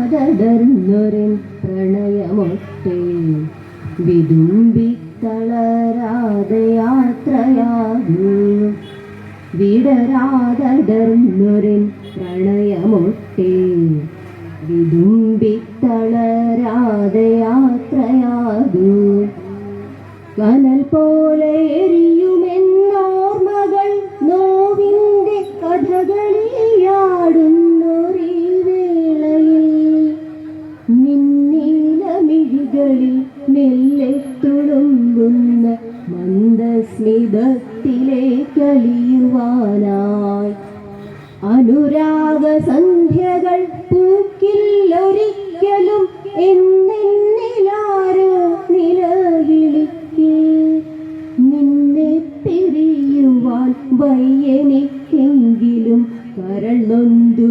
വിടരാതടർന്നൊരൻ പ്രണയമൊട്ടെ വിതുമ്പിത്തളരാതെ യാത്രയാകും വിടരാതടർന്നൊരൻ മന്ദസ്മിതത്തിലേക്കലിയുവാനായി അനുരാഗ സന്ധ്യകൾ പൂക്കില്ലൊരിക്കലും എന്നെന്നിലാരോ നിലവിളിക്കേ? നിന്നെ പിരിയുവാൻ വയ്യനിക്കെങ്കിലും കരൾ നൊന്തു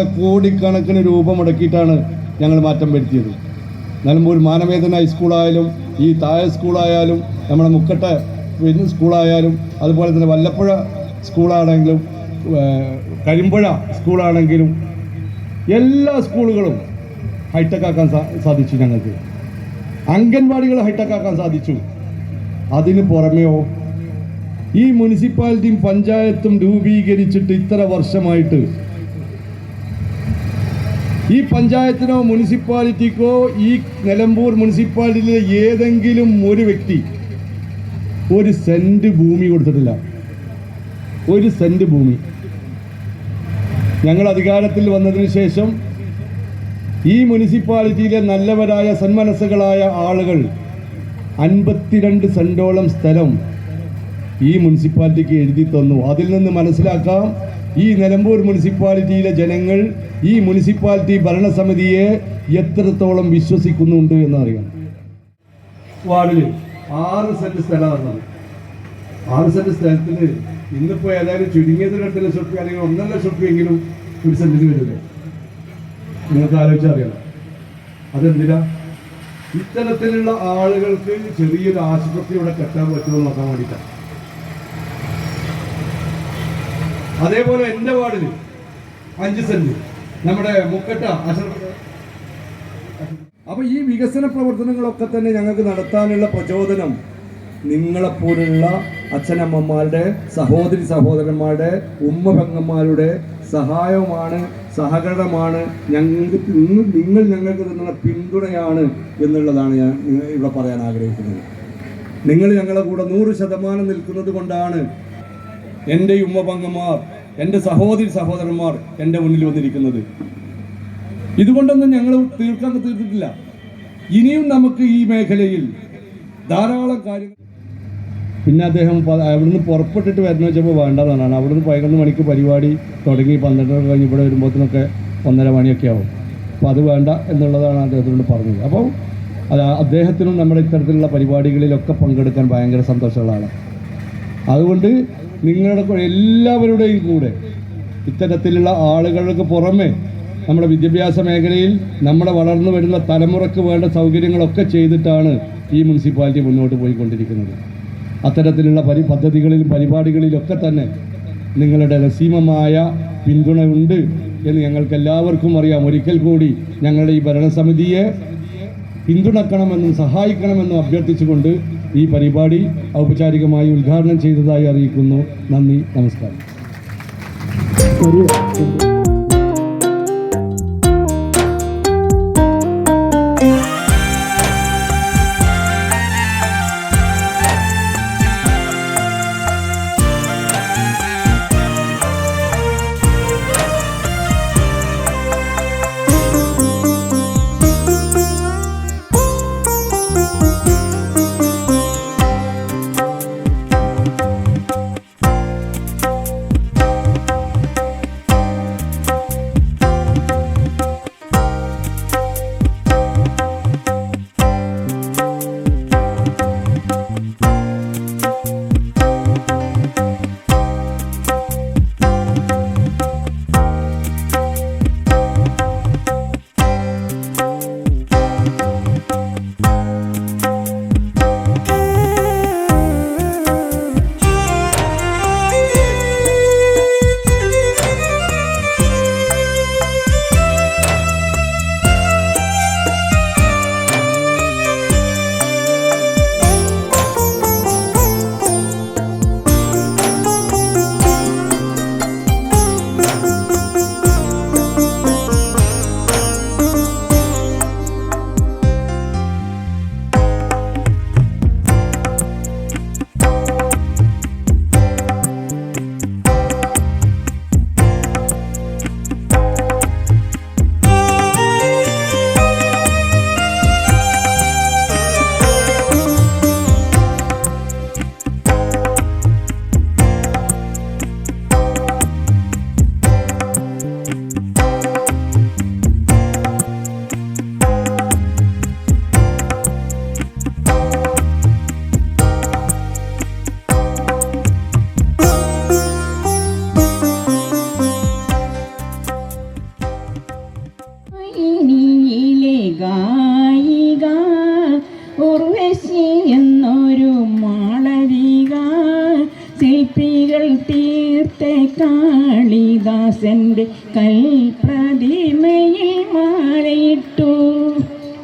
സ്ഥാപനങ്ങളൊക്കെ കോടിക്കണക്കിന് രൂപ മുടക്കിയിട്ടാണ് ഞങ്ങൾ മാറ്റം വരുത്തിയത്. നിലമ്പൂർ മാനവേദന ഹൈസ്കൂളായാലും ഈ താഴെ സ്കൂളായാലും നമ്മുടെ മുക്കട്ടെ പിന്നെ സ്കൂളായാലും അതുപോലെ തന്നെ വല്ലപ്പുഴ സ്കൂളാണെങ്കിലും കരിമ്പുഴ സ്കൂളാണെങ്കിലും എല്ലാ സ്കൂളുകളും ഹൈടെക് ആക്കാൻ സാധിച്ചു ഞങ്ങൾക്ക്. അംഗൻവാടികൾ ഹൈടെക് ആക്കാൻ സാധിച്ചു. അതിന് പുറമെയോ ഈ മുനിസിപ്പാലിറ്റിയും പഞ്ചായത്തും രൂപീകരിച്ചിട്ട് ഇത്ര വർഷമായിട്ട് ഈ പഞ്ചായത്തിനോ മുനിസിപ്പാലിറ്റിക്കോ ഈ നിലമ്പൂർ മുനിസിപ്പാലിറ്റിയിലെ ഏതെങ്കിലും ഒരു വ്യക്തി ഒരു സെന്റ് ഭൂമി കൊടുത്തിട്ടില്ല. ഒരു സെന്റ് ഭൂമി. ഞങ്ങൾ അധികാരത്തിൽ വന്നതിന് ശേഷം ഈ മുനിസിപ്പാലിറ്റിയിലെ നല്ലവരായ സന്മനസ്സുകളായ ആളുകൾ അൻപത്തിരണ്ട് സെന്റോളം സ്ഥലം ഈ മുനിസിപ്പാലിറ്റിക്ക് എഴുതി തന്നു. അതിൽ നിന്ന് മനസ്സിലാക്കാം ഈ നിലമ്പൂർ മുനിസിപ്പാലിറ്റിയിലെ ജനങ്ങൾ ഈ മുനിസിപ്പാലിറ്റി ഭരണസമിതിയെ എത്രത്തോളം വിശ്വസിക്കുന്നുണ്ട് എന്നറിയാം വാർഡിൽ ആറ് സെന്റ് സ്ഥലമാണ് ആറ് സെന്റ് സ്ഥലത്തിൽ ഇന്നിപ്പോൾ ഏതായാലും ചുരുങ്ങിയത് രണ്ട് ലക്ഷം റുപ്യ അല്ലെങ്കിൽ ഒന്നര ലക്ഷം റുപ്യെങ്കിലും ഒരു സെന്റിന് വരില്ലേ നിങ്ങൾക്ക് ആലോചിച്ചറിയണം അതെന്തിനാ? ഇത്തരത്തിലുള്ള ആളുകൾക്ക് ചെറിയൊരു ആശുപത്രി ഇവിടെ കെട്ടാൻ പറ്റുമോ നോക്കാൻ വേണ്ടിയിട്ടാണ്. അതേപോലെ എന്റെ വാർഡിൽ അഞ്ച് സെന്റ്. നമ്മുടെ മുക്കട്ട അപ്പൊ ഈ വികസന പ്രവർത്തനങ്ങളൊക്കെ തന്നെ ഞങ്ങൾക്ക് നടത്താനുള്ള പ്രചോദനം നിങ്ങളെപ്പോലുള്ള അച്ഛനമ്മമാരുടെ സഹോദരി സഹോദരന്മാരുടെ ഉമ്മ പെങ്ങന്മാരുടെ സഹായവുമാണ് സഹകരണമാണ് ഞങ്ങൾക്ക് നിങ്ങൾ ഞങ്ങൾക്ക് തന്ന പിന്തുണയാണ് എന്നുള്ളതാണ് ഞാൻ ഇവിടെ പറയാൻ ആഗ്രഹിക്കുന്നത്. നിങ്ങൾ ഞങ്ങളുടെ കൂടെ നൂറ് ശതമാനം നിൽക്കുന്നത് കൊണ്ടാണ് എന്റെ ഉമ്മപങ്കന്മാർ എന്റെ സഹോദരി സഹോദരന്മാർ എന്റെ മുന്നിൽ വന്നിരിക്കുന്നത്. ഇതുകൊണ്ടൊന്നും ഞങ്ങൾ തീർക്കാൻ തീർത്തിട്ടില്ല. ഇനിയും നമുക്ക് ഈ മേഖലയിൽ ധാരാളം കാര്യങ്ങൾ പിന്നെ അദ്ദേഹം അവിടുന്ന് പുറപ്പെട്ടിട്ട് വരുന്ന വെച്ചപ്പോൾ വേണ്ടതാണ് അവിടുന്ന് പതിനൊന്ന് മണിക്ക് പരിപാടി തുടങ്ങി പന്ത്രണ്ടര കഴിഞ്ഞ് ഇവിടെ വരുമ്പോഴത്തേനൊക്കെ ഒന്നര മണിയൊക്കെ ആവും. അപ്പോൾ അത് വേണ്ട എന്നുള്ളതാണ് അദ്ദേഹത്തിനോട് പറഞ്ഞത്. അപ്പോൾ അത് അദ്ദേഹത്തിനും നമ്മുടെ ഇത്തരത്തിലുള്ള പരിപാടികളിലൊക്കെ പങ്കെടുക്കാൻ ഭയങ്കര സന്തോഷമുള്ള ആളാണ് അതുകൊണ്ട് നിങ്ങളുടെ എല്ലാവരുടെയും കൂടെ ഇത്തരത്തിലുള്ള ആളുകൾക്ക് പുറമെ നമ്മുടെ വിദ്യാഭ്യാസ മേഖലയിൽ നമ്മുടെ വളർന്നു വരുന്ന തലമുറയ്ക്ക് വേണ്ട സൗകര്യങ്ങളൊക്കെ ചെയ്തിട്ടാണ് ഈ മുനിസിപ്പാലിറ്റി മുന്നോട്ട് പോയിക്കൊണ്ടിരിക്കുന്നത്. അത്തരത്തിലുള്ള പരി പദ്ധതികളിലും പരിപാടികളിലൊക്കെ തന്നെ നിങ്ങളുടെ രസീമമായ പിന്തുണയുണ്ട് എന്ന് ഞങ്ങൾക്ക് എല്ലാവർക്കും അറിയാം. ഒരിക്കൽ കൂടി ഞങ്ങളുടെ ഈ ഭരണസമിതിയെ പിന്തുണക്കണമെന്നും സഹായിക്കണമെന്നും അഭ്യർത്ഥിച്ചുകൊണ്ട് ഈ പരിപാടി ഔപചാരികമായി ഉദ്ഘാടനം ചെയ്തതായി അറിയിക്കുന്നു. നന്ദി നമസ്കാരം.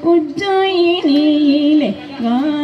ഉജ്ജയിനിയിലെ ഗായിക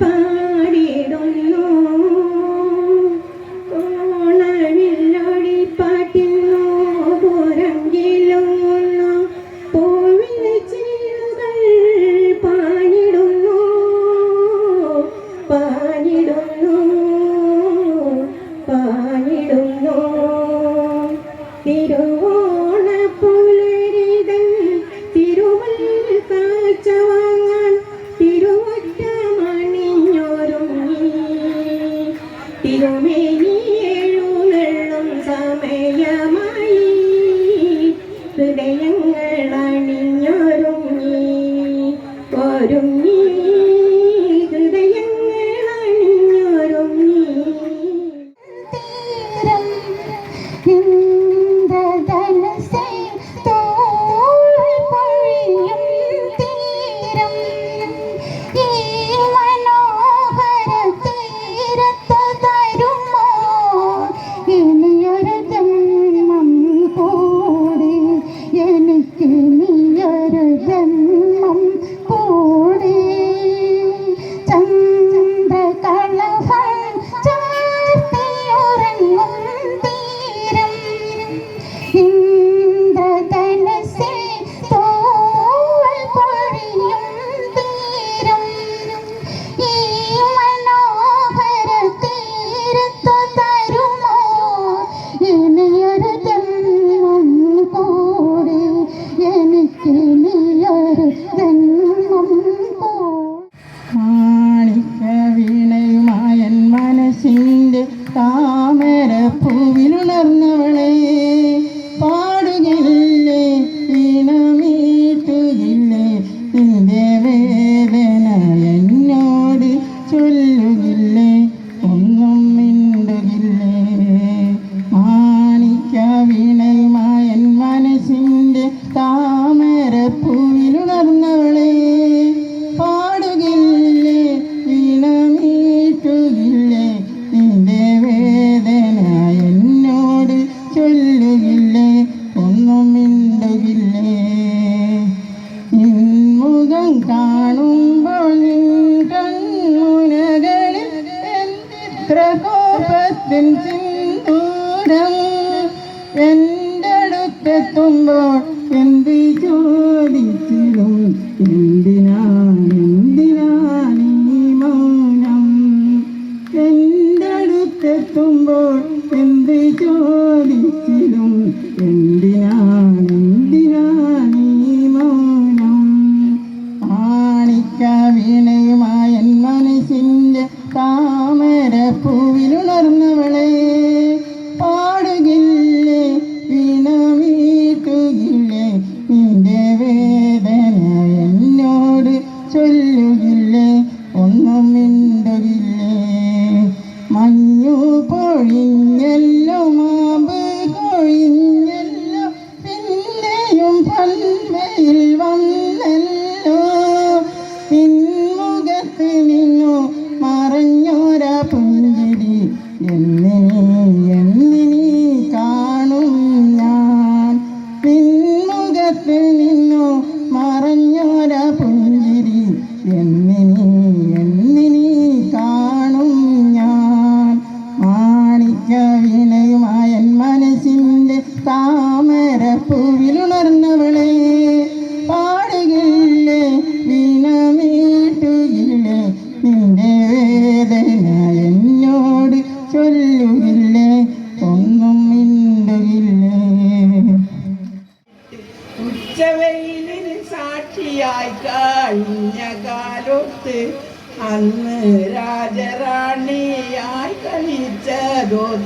പാടിടുന്നു. 你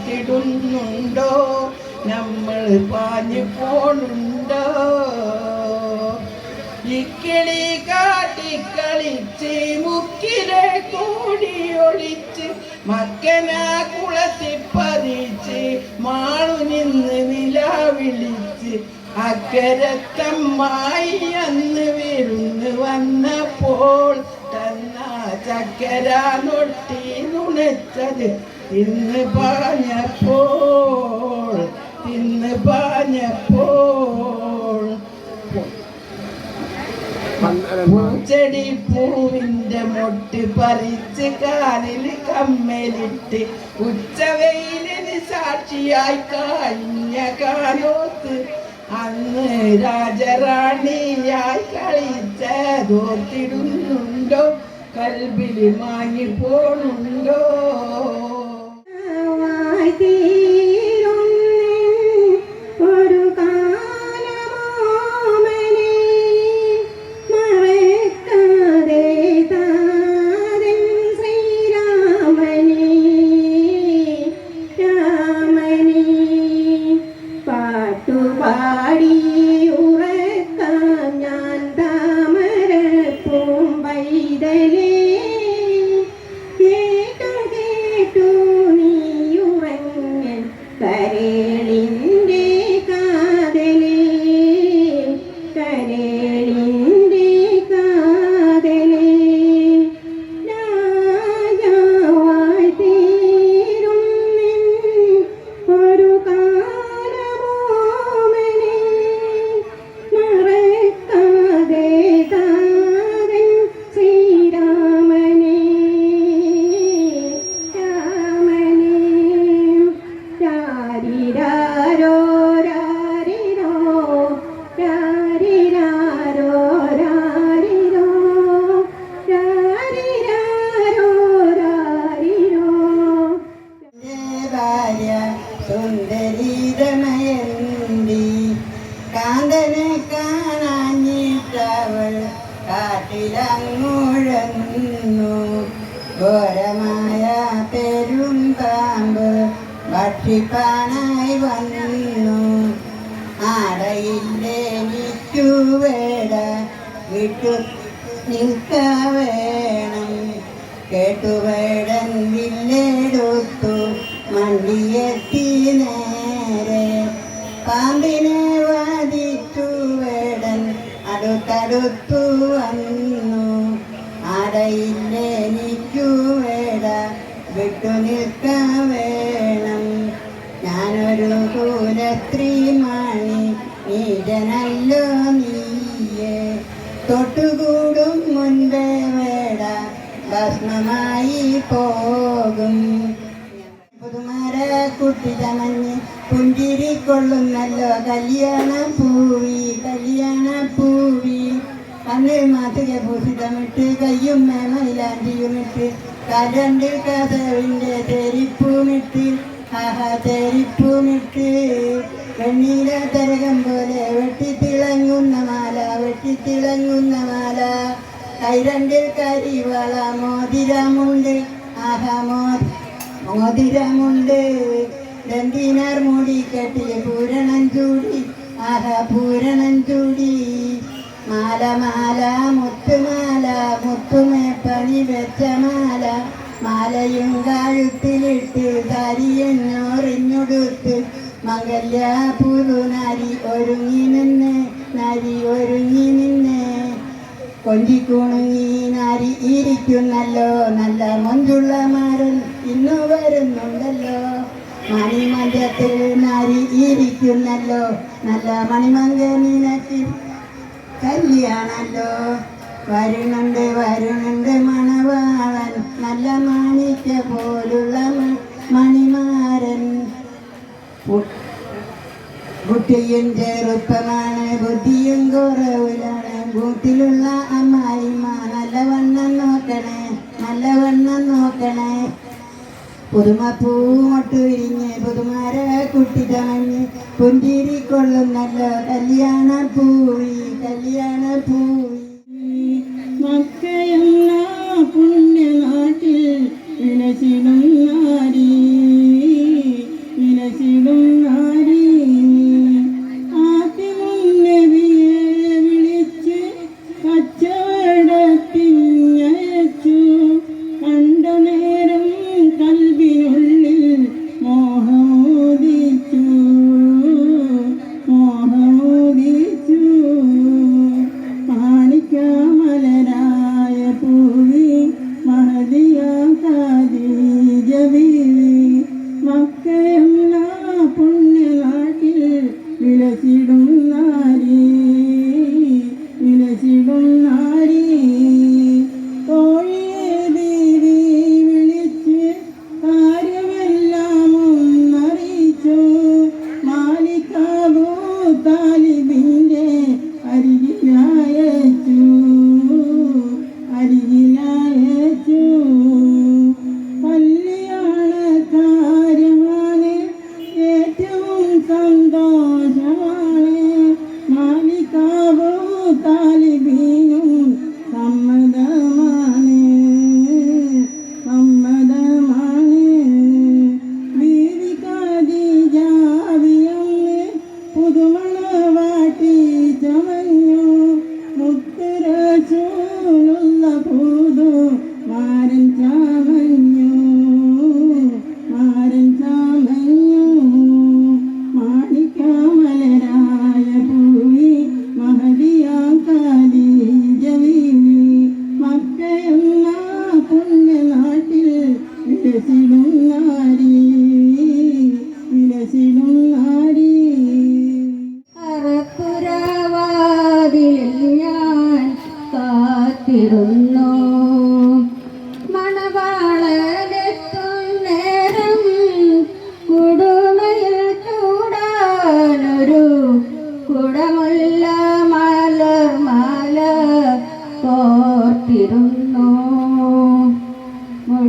കാത്തിടുന്നുണ്ടോ നമ്മൾ പാഞ്ഞു പോണുണ്ടോ? ഇക്കിളി കാട്ടി കളിച്ച് മുക്കിലെ കൂടി ഒളിച്ച് മക്കനാ കുളത്തി പതിച്ച് മാളു നിന്ന് നില വിളിച്ച് അക്കരത്തമ്മായി അന്ന് വിരുന്ന് വന്നപ്പോൾ തന്ന ചക്കര നൊട്ടി നുണച്ചത്. ഇന്ന് പറഞ്ഞപ്പോൾ ഇന്ന് പറഞ്ഞപ്പോൾ പൂച്ചെടി പൂവിന്റെ മൊട്ട് പറിച്ച് കാലിൽ കമ്മലിട്ട് ഉച്ചവെയിലിന് സാക്ഷിയായി കഴിഞ്ഞ കാലോത്ത് അന്ന് രാജറാണിയായി കളിച്ച ദോത്തിടുന്നുണ്ടോ കൽബിൽ മാങ്ങി പോണുണ്ടോ দিই വന്നു. ആടയില്ലേ നിൽക്കു വേട? വിട്ടു നിൽക്ക വേണം. ഞാനൊരു കൂലസ്ത്രീമണി നീജനല്ലോ നീയേ. തൊട്ടുകൂടും മുൻപേ വേട. ഭസ്മമായി പോകും. പുതുമര കുട്ടി തമഞ്ഞ് പുഞ്ചിരിക്കൊള്ളുന്നല്ലോ. കല്യാണ പൂവി കല്യാണ പൂവി കണ്ണിൽ മാസിക ഭൂഷിതമിട്ട് കയ്യും മേമയിലാഞ്ചിയുമിട്ട് കരണ്ട് കഥവിന്റെ തെരിപ്പുമിട്ട് ആഹാ തെരിപ്പുമിട്ട്. വെണ്ണീല തരകം പോലെ വെട്ടിത്തിളങ്ങുന്ന മാല വെട്ടിത്തിളങ്ങുന്ന മാല. കൈരണ്ടിൽ കരിവള മോതിരമുണ്ട് ആഹാ മോ മോതിരമുണ്ട്. ദന്തിനാർ മൂടി കെട്ടി പൂരണം ചൂടി ആഹാ പൂരണം ചൂടി മാല മാല മുത്തുമാല മുത്തുമേ പണി വെച്ച മാല. മാലയും കഴുത്തിലിട്ട് കരിയെന്നോറിഞ്ഞൊടുത്ത് മംഗല്യ പുതുനരി ഒരുങ്ങി നിന്ന് നരി ഒരുങ്ങി നിന്ന്. കൊഞ്ചിക്കുണുങ്ങി നാരി ഇരിക്കുന്നല്ലോ നല്ല മൊഞ്ചുള്ള മാരൻ ഇന്നു വരുന്നുണ്ടല്ലോ. മണിമഞ്ചത്തിൽ നാരി ഇരിക്കുന്നല്ലോ നല്ല മണിമങ്കനിനക്ക് കല്യാണല്ലോ. വരുന്നുണ്ട് വരുന്നുണ്ട് മണവാളൻ നല്ല മാണിക്ക പോലുള്ള മണിമാരൻ. കുട്ടിയും ചെറുപ്പമാണ് ബുദ്ധിയും കുറവിലാണ് വീട്ടിലുള്ള അമ്മായിമ്മ നല്ലവണ്ണം നോക്കണേ നല്ലവണ്ണം നോക്കണേ. പുതുമ പൂമൊട്ട് വിരിഞ്ഞ് പുതുമാര കുട്ടി തമഞ്ഞ് പുഞ്ചിരി കൊള്ളുന്നല്ലോ കല്യാണ പൂവി കല്യാണ പൂവി മക്കയെന്ന പുണ്യനാട്ടിൽ വിലസിടും നാരി വിലസിടും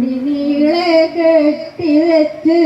നീളെ കെട്ടിവെച്ച്